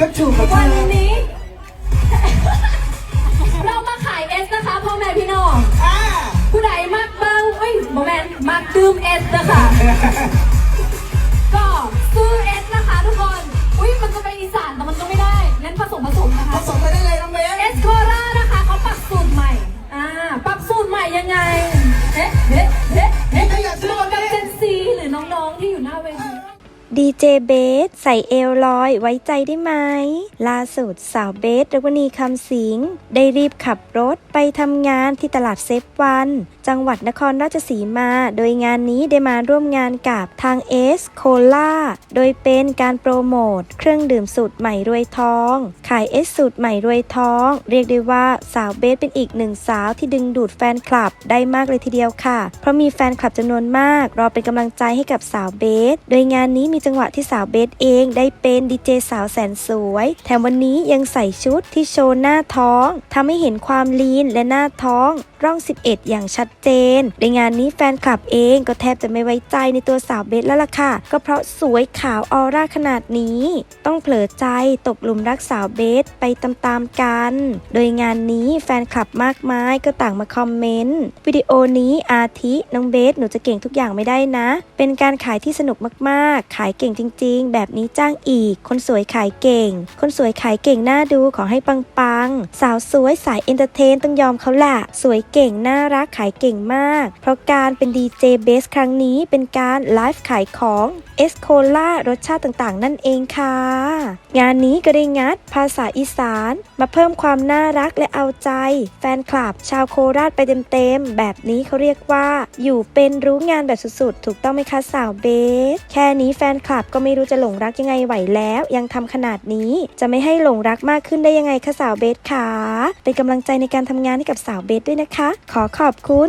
ก็ถูกกับเธวันอนี้ เรามาขายเอสนะคะพ่อแม่พี่น้องอ่าผู้ใดมักเบิงเอ้ยโมแมนมักดื่มเอสนะคะก็ซื้อเอ ดีเจเบสใส่เอลลอยไว้ใจได้ไหม ล่าสุดสาวเบสรวณีคำสิง ได้รีบขับรถไปทำงานที่ตลาดเซฟวัน จังหวัดนครราชสีมา โดยงานนี้ได้มาร่วมงานกับทางเอสโคล่าโดยเป็นการโปรโมทเครื่องดื่มสูตรใหม่รวยทอง ขายเอสสูตรใหม่รวยทอง เรียกได้ว่าสาวเบสเป็นอีกหนึ่งสาวที่ดึงดูดแฟนคลับได้มากเลยทีเดียวค่ะ เพราะมีแฟนคลับจำนวนมาก รอเป็นกำลังใจให้กับสาวเบส โดยงานนี้มีจังหวะที่สาวเบสเองได้เป็นดีเจสาวแสนสวย แถมวันนี้ยังใส่ชุดที่โชว์หน้าท้องทำให้เห็นความลีนและหน้าท้องร่อง 11 อย่างชัด เจน ในงานนี้แฟนคลับเองก็แทบจะไม่ไว้ใจในตัวสาวเบสแล้วล่ะค่ะ ก็เพราะสวยขาวออร่าขนาดนี้ ต้องเผลอใจตกหลุมรักสาวเบสไปตามๆกัน โดยงานนี้แฟนคลับมากมายก็ต่างมาคอมเมนต์วิดีโอนี้อาทิน้องเบสหนูจะเก่งทุกอย่างไม่ได้นะ เป็นการขายที่สนุกมากๆ ขายเก่งจริง ๆ แบบนี้จ้างอีก คนสวยขายเก่ง คนสวยขายเก่งน่าดูขอให้ปังๆสาวสวยสายเอนเตอร์เทนต้องยอมเขาแหละสวยเก่งน่ารักขายเก่งมาก เพราะการเป็นดีเจเบสครั้งนี้เป็นการไลฟ์ขายของเอสโคล่ารสชาติต่างๆ นั่นเองค่ะ งานนี้ก็ได้งัดภาษาอีสาน มาเพิ่มความน่ารักและเอาใจ แฟนคลับชาวโคราชไปเต็มๆ แบบนี้เขาเรียกว่า อยู่เป็นรู้งานแบบสุดๆ ถูกต้องไหมคะสาวเบส แค่นี้แฟนคลับก็ไม่รู้จะหลงรักยังไงไหวแล้ว ยังทำขนาดนี้จะไม่ให้หลงรักมากขึ้นได้ยังไงคะสาวเบสคะเป็นกำลังใจในการทำงานให้กับสาวเบสด้วยนะคะ ขอขอบคุณ